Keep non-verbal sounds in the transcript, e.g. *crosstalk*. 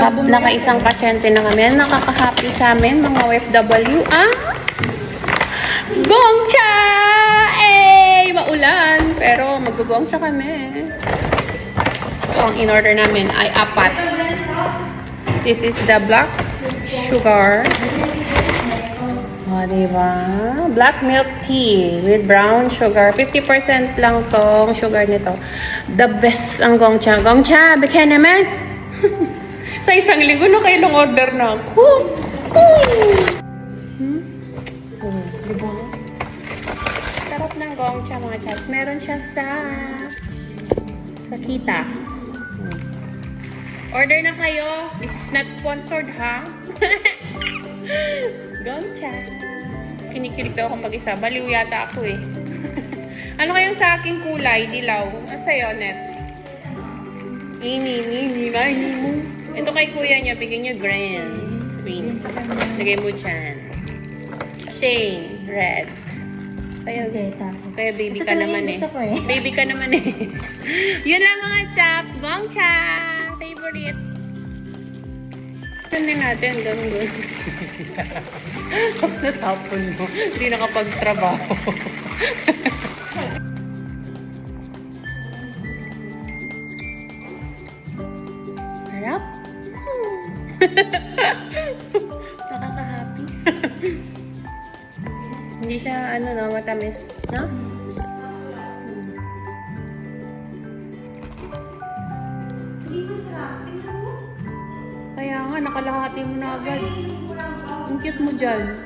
Naka-isang pasyente na kami. Ang Nakaka-happy sa amin, mga OFW. Ah! Gongcha! Eh! Maulan! Pero mag-gongcha kami. So, ang in-order namin ay apat. This is the black sugar. O, diba? Black milk tea with brown sugar. 50% lang tong sugar nito. The best ang gongcha. Gongcha, bigyan naman! *laughs* Sa isang linggo na kayo lang order na ako. Hmm? Oh, diba? Sarap ng gongcha mga chats. Meron siya sa sa kita. Hmm. Order na kayo. This is not sponsored, ha? Gongcha. Kinikilig daw akong mag-isa. Baliw yata ako eh. ano kayang sa aking kulay? Dilaw. Ang sa'yo, Net? Ini, ini, ini mo. Ito kay kuya niya, bigyan niya green. Green. Lagay mo dyan. Shane, red. Kaya, Okay, kaya baby Ito ka talaga naman eh. eh. *laughs* Baby ka naman eh. *laughs* Yun lang mga chaps. Gongcha! Favorite. Saan din natin? Ganun. *laughs* Tapos natapon mo. Hindi nakapagtrabaho. Nakaka-happy. Hindi siya, ano no, matamis. No? Kaya nga, nakalahati mo na agad. Ang cute mo dyan.